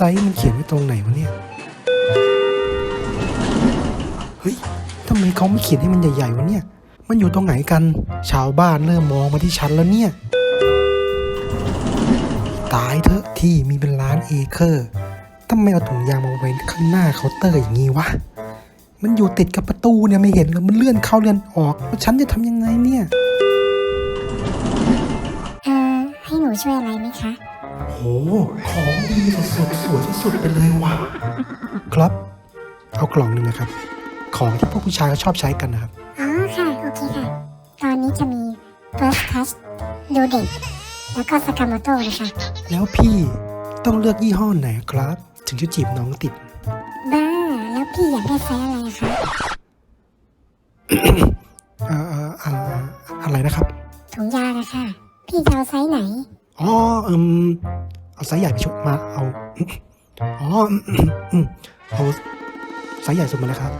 ไซส์มันเขียนไว้ตรงไหนวะเนี่ย เฮ้ยทำไมเขาไม่เขียนให้มันใหญ่ๆวะเนี่ย มันอยู่ตรงไหนกัน ชาวบ้านเริ่มมองมาที่ฉันแล้วเนี่ย ตายเถอะที่มีเป็นล้านเอเคอร์ทำไมเอาถุงยางมาไว้ข้างหน้าเคาน์เตอร์อย่างงี้วะ มันอยู่ติดกับประตูเนี่ยไม่เห็นเลยมันเลื่อนเข้าเลื่อนออกแล้วฉันจะทำยังไงเนี่ย เอ่อให้หนูช่วยอะไรไหมคะ โห ของดีสุดๆสวยที่สุดไปเลยว่ะ ครับ เอากล่องหนึ่งนะครับ ของที่พวกผู้ชายเขาชอบใช้กันนะครับ อ๋อค่ะ โอเคค่ะ ตอนนี้จะมี first touch ดูเด็ก แล้วก็สกามโตนะคะแล้วพี่ต้องเลือกยี่ห้อไหนครับ ถึงจะจีบน้องติด บ้า แล้วพี่อยากได้ไซส์อะไรอะคะเอ่อเอ่ออ่าอะไรนะครับ ถุงยางอะค่ะ พี่จะเอาไซส์ไหน อ๋ออืมเอาไซส์ใหญ่ไปชุดมาเอาอ๋ออืมอืมอืมเอาไซส์ใหญ่สุดมาเลยครับ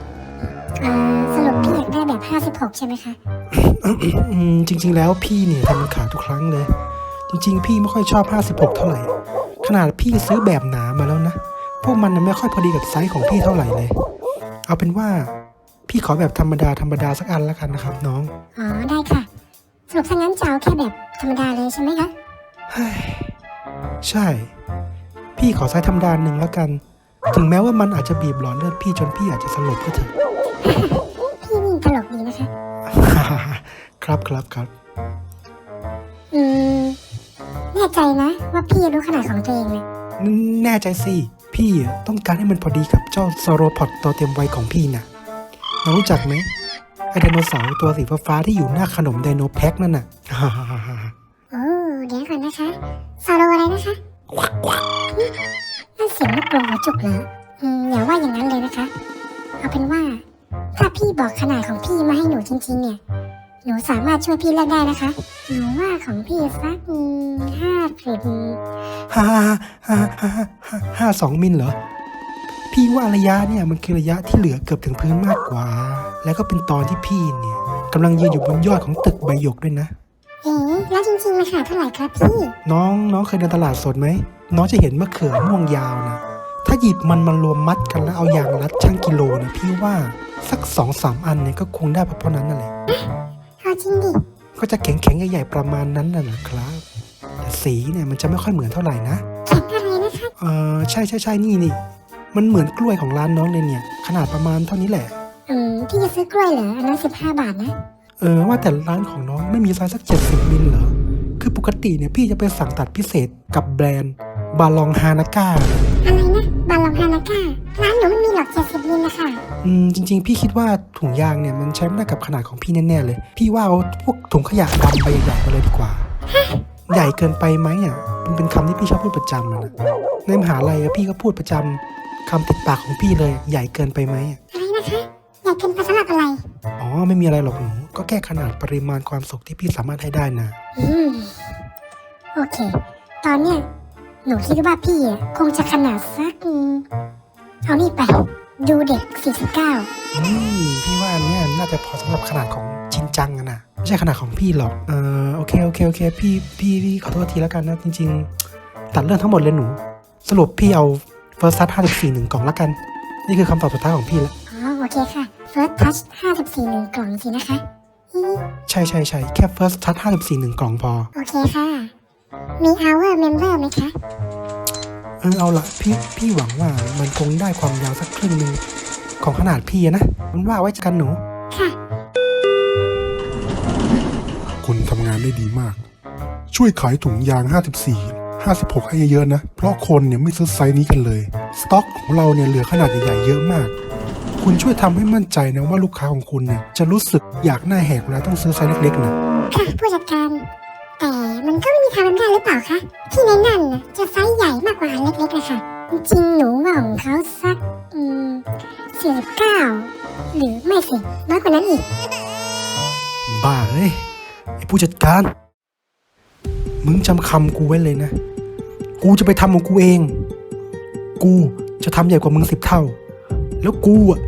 เอ่อสรุปพี่อยากได้แบบ 56 ใช่ไหมคะอืมจริง ๆ แล้วพี่เนี่ยทำมันขาดทุกครั้งเลย จริง ๆ พี่ไม่ค่อยชอบ 56 เท่าไหร่ ขนาดพี่ซื้อแบบหนามาแล้วนะ พวกมันน่ะไม่ค่อยพอดีกับไซส์ของพี่เท่าไหร่เลย เอาเป็นว่าพี่ขอแบบธรรมดาธรรมดาสักอันแล้วกันนะครับ น้อง อ๋อ ได้ค่ะ สรุปถ้างั้นจะเอาแค่แบบธรรมดาเลยใช่ไหมคะเฮ้ย ใช่ พี่ขอไซส์ธรรมดาหนึ่งแล้วกัน ถึงแม้ว่ามันอาจจะบีบหลอดเลือดพี่จนพี่อาจจะสลบก็เถอะพี่นี่ตลกดีนะคะ ครับครับครับ อืม แน่ใจนะ ว่าพี่รู้ขนาดของตัวเองเลยแน่ใจสิ พี่อะต้องการให้มันพอดีกับเจ้าซโรพอดตัวเต็มวัยของพี่น่ะน้องรู้จักไหมไอไดโนเสาร์ตัวสีฟ้าๆที่อยู่หน้าขนมไดโนแพ็คนั่นน่ะโอ้เดี๋ยวก่ อนนะคะซาโรอะไรนะคะนั่นเสียงลูกกรงหัวจุกเหรออย่าว่าอย่างนั้นเลยนะคะ เอาเป็นว่า ถ้าพี่บอกขนาดของพี่มาให้หนูจริง ๆ เนี่ย หนูสามารถช่วยพี่เลือกได้นะคะ หนูว่าของพี่สักห้าสิบห้าห้าห้าห้าห้าสองมิลเหรอพี่ว่าระยะเนี่ยมันคือระยะที่เหลือเกือบถึงพื้นมากกว่า แล้วก็เป็นตอนที่พี่เนี่ยกำลังยืนอยู่บนยอดของตึกใบหยกด้วยนะ แล้วจริงๆราคาเท่าไหร่ครับพี่ น้องน้องเคยเดินตลาดสดไหม น้องจะเห็นมะเขือม่วงยาวนะ ถ้าหยิบมันมารวมมัดกันแล้วเอายางรัดช่างกิโลนะพี่ว่าสักสองสามอันเนี่ยก็คงได้เพราะๆนั้นนั่นแหละ เอาจริงดิ ก็จะแข็งๆใหญ่ๆประมาณนั้นน่ะนะครับ แต่สีเนี่ยมันจะไม่ค่อยเหมือนเท่าไหร่นะ แข็งอะไรนะคะเออใช่ใช่ใช่นี่นี่ มันเหมือนกล้วยของร้านน้องเลยเนี่ย ขนาดประมาณเท่านี้แหละ อืม พี่จะซื้อกล้วยเหรอ อันนั้นสิบห้าบาทนะ เออว่าแต่ร้านของน้องไม่มีไซส์สักเจ็ดสิบมิลเหรอ คือปกติเนี่ยพี่จะไปสั่งตัดพิเศษกับแบรนด์บาลองฮานาก้า อะไรนะบาลองฮานาก้าร้านหนูไม่มีหรอกเจ็ดสิบมิลนะคะอืมจริง ๆ พี่คิดว่าถุงยางเนี่ยมันใช้ไม่ได้กับขนาดของพี่แน่ๆเลย พี่ว่าเอาพวกถุงขยะดำใบใหญ่ๆมาเลยดีกว่า ใหญ่เกินไปไหมอะมันเป็นคำที่พี่ชอบพูดประจำอะนะในมหาลัยอะพี่ก็พูดประจำคำติดปากของพี่เลย ใหญ่เกินไปไหมอะอะไรนะคะ อยากกินปลาสลัดอะไร อ๋อไม่มีอะไรหรอกหนู ก็แค่ขนาดปริมาณความสุขที่พี่สามารถให้ได้นะ อืม โอเค ตอนเนี้ยหนูคิดว่าพี่อะคงจะขนาดสักอืมเอานี่ไป ดูเด็ก 49 อืม พี่ว่าอันเนี่ยน่าจะพอสำหรับขนาดของชินจังอะนะไม่ใช่ขนาดของพี่หรอก เออโอเคโอเคโอเค พี่พี่พี่ขอโทษทีแล้วกันนะ จริง ๆ ตัดเรื่องทั้งหมดเลยหนู สรุปพี่เอา first touch 54หนึ่งกล่องละกัน นี่คือคำตอบสุดท้ายของพี่แล้วอ๋อ โอเคค่ะ First Touch 54หนึ่งกล่องสินะคะอี ใช่ใช่ใช่แค่ first touch 54หนึ่งกล่องพอ โอเคค่ะ มี Hour Member ไหมคะ เออเอาละพี่พี่หวังว่ามันคงได้ความยาวสักครึ่งหนึ่งของขนาดพี่อะนะมันว่าไว้กันหนู ค่ะ คุณทำงานได้ดีมาก ช่วยขายถุงยาง 54 56 ให้เยอะๆนะ เพราะคนเนี่ยไม่ซื้อไซส์นี้กันเลย สต็อกของเราเนี่ยเหลือขนาดใหญ่ๆเยอะมาก คุณช่วยทำให้มั่นใจนะว่าลูกค้าของคุณเนี่ยจะรู้สึกอยากหน้าแหกเวลาต้องซื้อไซส์เล็กๆนะค่ะผู้จัดการ แต่มันก็ไม่มีทางเป็นได้หรือเปล่าคะที่ในนั่นน่ะจะไซส์ใหญ่มากกว่าอันเล็กๆนะคะจริงๆหนูว่าของเขาสักอืม49หรือไม่สิน้อยกว่านั้นอีก บ้าเอ้ยไอผู้จัดการ มึงจำคำกูไว้เลยนะ กูจะไปทำของกูเอง กูจะทำใหญ่กว่ามึงสิบเท่า แล้วกูอะจะ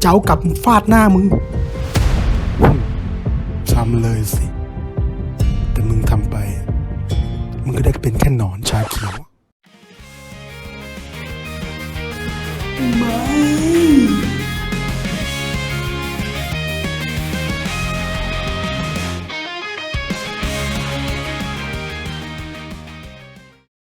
เจ้ากับฟาดหน้ามึงทำเลยสิ แต่มึงทำไป มึงก็ได้เป็นแค่หนอนชาเขียว